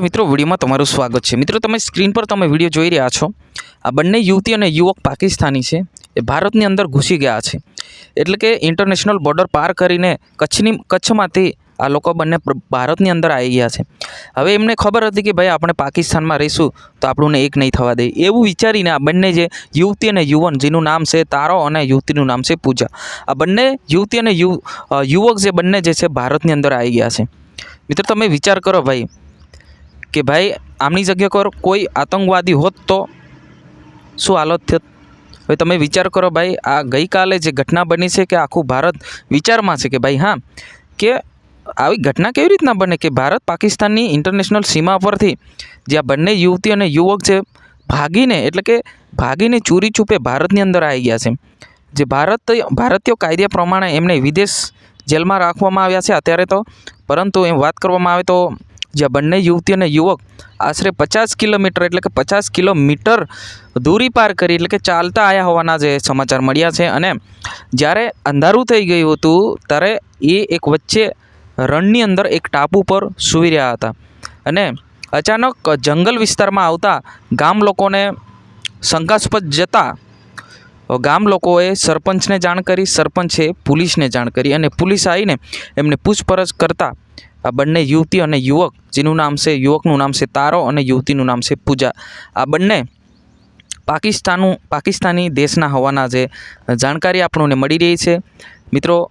મિત્રો, વિડીયોમાં તમારું સ્વાગત છે. મિત્રો, તમે સ્ક્રીન પર તમે વીડિયો જોઈ રહ્યા છો. આ બંને યુવતી અને યુવક પાકિસ્તાની છે. એ ભારતની અંદર ઘૂસી ગયા છે. એટલે કે ઇન્ટરનેશનલ બોર્ડર પાર કરીને કચ્છની કચ્છમાંથી આ લોકો બંને ભારતની અંદર આવી ગયા છે. હવે એમને ખબર હતી કે ભાઈ, આપણે પાકિસ્તાનમાં રહીશું તો આપણને એક નહીં થવા દે. એવું વિચારીને આ બંને જે યુવતી અને યુવન, જેનું નામ છે તારો અને યુવતીનું નામ છે પૂજા. આ બંને યુવતી અને યુવક જે બંને જે છે, ભારતની અંદર આવી ગયા છે. મિત્રો, તમે વિચાર કરો ભાઈ કે ભાઈ, આમની જગ્યા પર કોઈ આતંકવાદી હોત તો શું હાલત થત? હવે તમે વિચાર કરો ભાઈ, આ ગઈકાલે જે ઘટના બની છે કે આખું ભારત વિચારમાં છે કે ભાઈ, હા, કે આવી ઘટના કેવી રીતના બને કે ભારત પાકિસ્તાનની ઇન્ટરનેશનલ સીમા પરથી જે આ બંને યુવતી અને યુવક છે ભાગીને, એટલે કે ભાગીને ચૂરી છૂપે ભારતની અંદર આવી ગયા છે. જે ભારત, ભારતીય કાયદા પ્રમાણે એમને વિદેશ જેલમાં રાખવામાં આવ્યા છે અત્યારે તો. પરંતુ એમ વાત કરવામાં આવે તો જે આ બંને યુવતી અને યુવક આશરે પચાસ કિલોમીટર એટલે કે પચાસ કિલોમીટર દૂરી પાર કરી એટલે કે ચાલતા આવ્યા હોવાના જે સમાચાર મળ્યા છે. અને જ્યારે અંધારું થઈ ગયું હતું, ત્યારે એ એક વચ્ચે રણની અંદર એક ટાપુ પર સૂઈ રહ્યા હતા. અને અચાનક જંગલ વિસ્તારમાં આવતા ગામ લોકોને શંકાસ્પદ જતા ગામ લોકોએ સરપંચને જાણ કરી, સરપંચે પોલીસને જાણ કરી અને પોલીસ આવીને એમને પૂછપરછ કરતા આ બંને યુવતી અને યુવક, જેનું નામ છે, યુવકનું નામ છે તારો અને યુવતીનું નામ છે પૂજા. આ બંને પાકિસ્તાનનું, પાકિસ્તાની દેશના હોવાના જે જાણકારી આપણને મળી રહી છે. મિત્રો,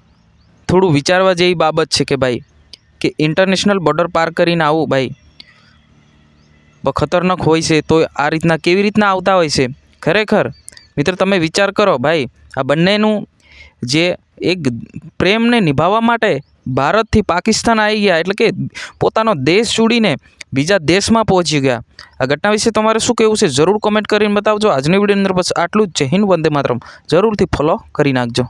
થોડું વિચારવા જેવી બાબત છે કે ભાઈ, કે ઇન્ટરનેશનલ બોર્ડર પાર કરીને આવું ભાઈ ખતરનાક હોય છે, તો આ રીતના કેવી રીતના આવતા હોય છે? ખરેખર મિત્ર, તમે વિચાર કરો ભાઈ, આ બંનેનું જે એક પ્રેમને નિભાવવા માટે ભારતથી પાકિસ્તાન આવી ગયા, એટલે કે પોતાનો દેશ છોડીને બીજા દેશમાં પહોંચી ગયા. આ ઘટના વિશે તમારે શું કહેવું છે? જરૂર કોમેન્ટ કરીને બતાવજો. આજની વિડીયોની અંદર બસ આટલું જ. છે હિન્દ, વંદે માતરમ. જરૂરથી ફોલો કરી નાખજો.